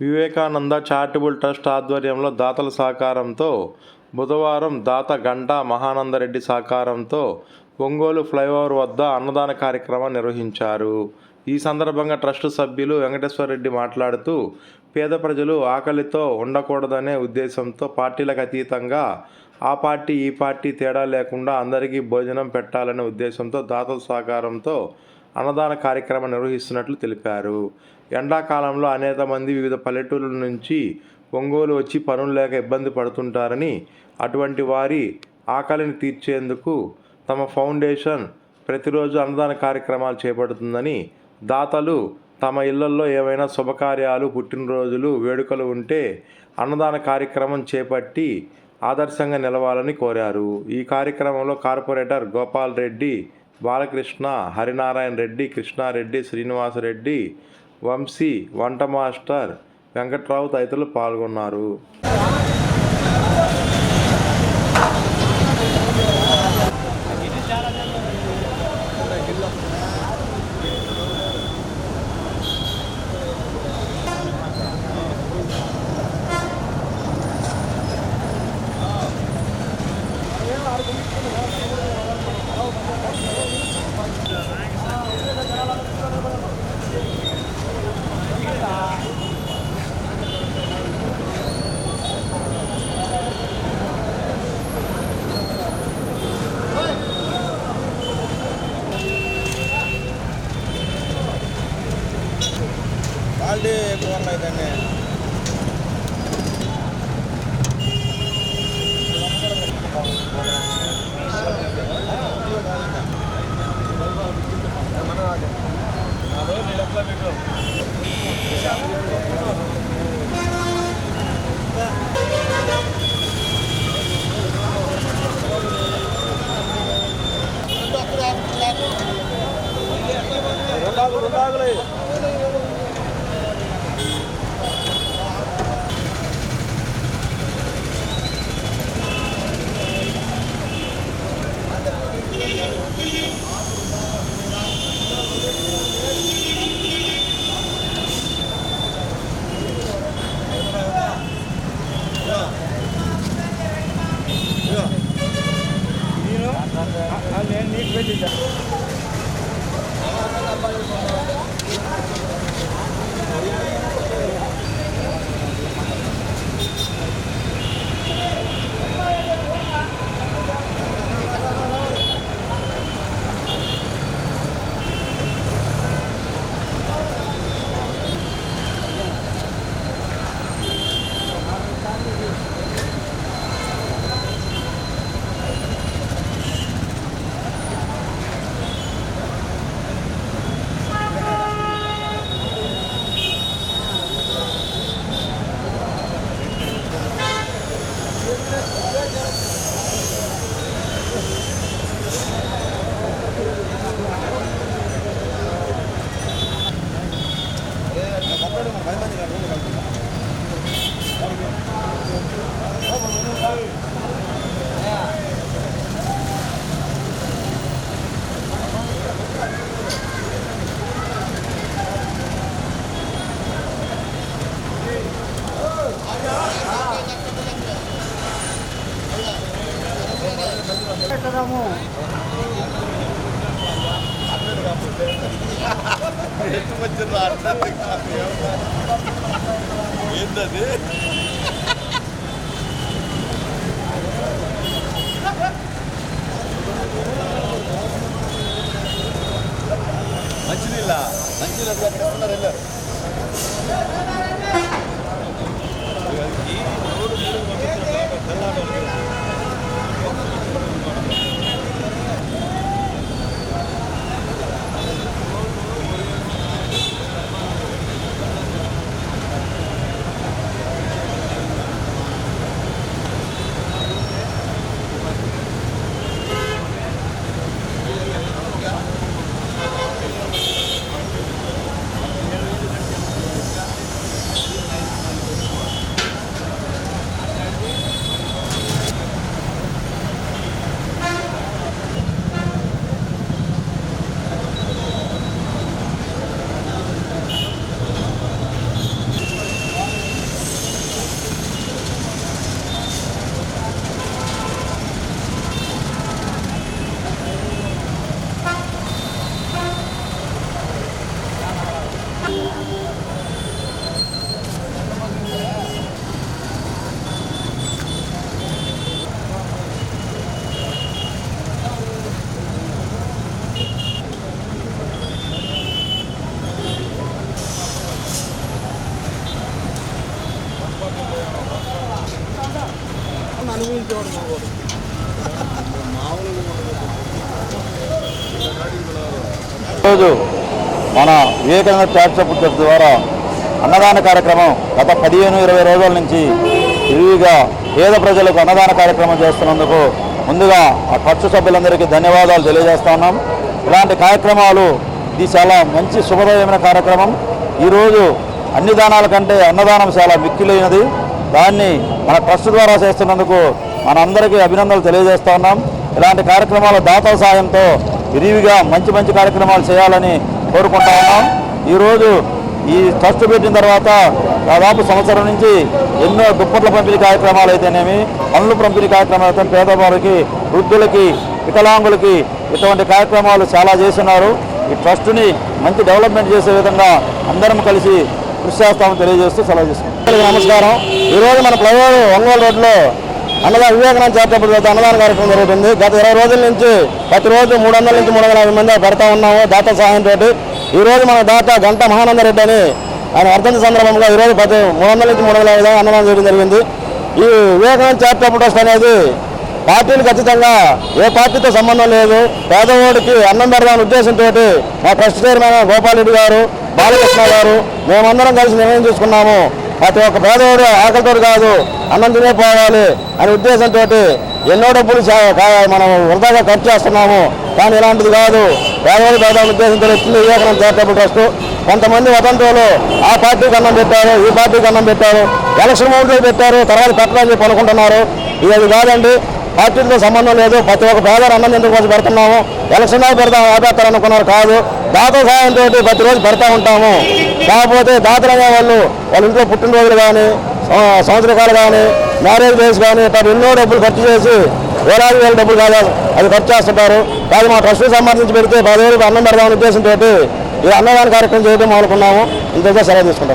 Vivekananda charitable trust ఆధ్వర్యంలో దాతల సహకారంతో బుధవారం దాత గంటా మహానందరెడ్డి సహకారంతో ఒంగోలు ఫ్లైఓవర్ వద్ద అన్నదాన కార్యక్రమం నిర్వహించారు. ఈ సందర్భంగా ట్రస్ట్ సభ్యులు వెంకటేశ్వరరెడ్డి మాట్లాడుతూ పేద ప్రజలు ఆకలితో ఉండకూడదనే ఉద్దేశంతో పార్టీలకు అతీతంగా ఆ పార్టీ ఈ పార్టీ తేడా లేకుండా అందరికీ భోజనం పెట్టాలనే ఉద్దేశంతో దాతల సహకారంతో అన్నదాన కార్యక్రమం నిర్వహిస్తున్నట్లు తెలిపారు. ఎండాకాలంలో అనేక మంది వివిధ పల్లెటూర్ల నుంచి ఒంగోలు వచ్చి పనులు లేక ఇబ్బంది పడుతుంటారని అటువంటి వారి ఆకలిని తీర్చేందుకు తమ ఫౌండేషన్ ప్రతిరోజు అన్నదాన కార్యక్రమాలు చేపడుతుందని దాతలు తమ ఇళ్ళలో ఏవైనా శుభకార్యాలు పుట్టినరోజులు వేడుకలు ఉంటే అన్నదాన కార్యక్రమం చేపట్టి ఆదర్శంగా నిలవాలని కోరారు. ఈ కార్యక్రమంలో కార్పొరేటర్ గోపాల్ రెడ్డి బాలకృష్ణ హరినారాయణ రెడ్డి కృష్ణారెడ్డి శ్రీనివాసరెడ్డి వంశీ వంట మాస్టర్ వెంకట్రావు తదితరులు పాల్గొన్నారు. క్వాలిటీ ఫోన్లు అయితేనే నేను వచ్చిందా అర్థం కాదు. ఏంటది మంచినీళ్ళ మంచినీళ్ళు అసలు ఉన్నారు ఈరోజు మన వివేకానంద చారిటబుల్ ట్రస్ట్ ద్వారా అన్నదాన కార్యక్రమం గత పదిహేను ఇరవై రోజుల నుంచి విరివిగా పేద ప్రజలకు అన్నదాన కార్యక్రమం చేస్తున్నందుకు ముందుగా ఆ ట్రస్ట్ సభ్యులందరికీ ధన్యవాదాలు తెలియజేస్తా ఉన్నాం. ఇలాంటి కార్యక్రమాలు ఇది చాలా మంచి శుభదయమైన కార్యక్రమం. ఈరోజు అన్ని దానాల కంటే అన్నదానం చాలా మిక్కిలైనది. దాన్ని మన ట్రస్ట్ ద్వారా చేస్తున్నందుకు మనందరికీ అభినందనలు తెలియజేస్తా ఉన్నాం. ఇలాంటి కార్యక్రమాలు దాతల సాయంతో విరివిగా మంచి మంచి కార్యక్రమాలు చేయాలని కోరుకుంటా ఉన్నాం. ఈరోజు ఈ ట్రస్ట్ పెట్టిన తర్వాత దాదాపు సంవత్సరం నుంచి ఎన్నో దుప్పట్ల పంపిణీ కార్యక్రమాలు అయితేనేమి పనులు పంపిణీ కార్యక్రమాలు అయితే పేదవారికి వృద్ధులకి వికలాంగులకి ఇటువంటి కార్యక్రమాలు చాలా చేస్తున్నారు. ఈ ట్రస్ట్ని మంచి డెవలప్మెంట్ చేసే విధంగా అందరం కలిసి కృషి చేస్తామని తెలియజేస్తూ సెలవు చేసుకుంటాం నమస్కారం. ఈరోజు మన ప్లైఓవర్ ఒంగోలు రోడ్లో అన్నదాన వివేకానంద చేతపడి ట్రస్ట్ అన్నదాన కార్యక్రమం జరుగుతుంది. గత ఇరవై రోజుల నుంచి ప్రతిరోజు మూడు వందల నుంచి మూడు వందల యాభై మంది పెడతా ఉన్నాము. దాత సహాయంతో తోటి. ఈరోజు మన దాత గంట మహానంద రెడ్డి అని ఆయన వర్ధంతి సందర్భంగా ఈరోజు ప్రతి మూడు వందల నుంచి మూడు వందల యాభై అన్నదానం చేయడం జరిగింది. ఈ వివేకానంద చేతపడి ట్రస్ట్ అనేది పార్టీలు ఖచ్చితంగా ఏ పార్టీతో సంబంధం లేదు. పేదవాడికి అన్నం పెడదామనే ఉద్దేశంతో మా ట్రస్ట్ చైర్మన్ గోపాలరెడ్డి గారు బాలకృష్ణ గారు మేమందరం కలిసి నిర్ణయం తీసుకున్నాము. ప్రతి ఒక్క పేదవాడు ఆకలితో కాదు అన్నం తినే పోవాలి అనే ఉద్దేశంతో ఎన్నో డబ్బులు మనం వృధాగా ఖర్చు చేస్తున్నాము. కానీ ఇలాంటిది కాదు. పేదవాడు పేదవాడి ఉద్దేశంతో వచ్చింది వివేకానంద చారిటబుల్ ట్రస్ట్. కొంతమంది వదంతులు ఆ పార్టీకి అన్నం పెట్టారు ఈ పార్టీకి అన్నం పెట్టారు ఎలక్షన్ మౌంట్లో పెట్టారు తర్వాత పెట్టాలని చెప్పి అనుకుంటున్నారు. ఇది కాదండి. పార్టీలతో సంబంధం లేదు. ప్రతి ఒక్క పేదలు అన్నం ఎందుకు కోసం పెడుతున్నాము? ఎలక్షన్ దాకా పెడతాం ఆపేస్తారు అనుకున్నారు కాదు. దాత సహాయంతో ప్రతిరోజు పెడతా ఉంటాము. కాకపోతే దాతలు అనే వాళ్ళు వాళ్ళ ఇంట్లో పుట్టినరోజులు కానీ సంవత్సరకాలు కానీ మ్యారేజ్ డేస్ కానీ ఇట్లా ఎన్నో డబ్బులు ఖర్చు చేసి వేలాది వేల డబ్బులు కాదు అది ఖర్చు చేస్తుంటారు. కానీ మా ట్రస్ట్కి సంబంధించి పెడితే పదివేలు అన్నం పెడదామనే ఉద్దేశంతో ఈ అన్నదాన కార్యక్రమం చేయడం మొదలుకున్నాము. ఇంతగా సెలవు తీసుకుంటాం.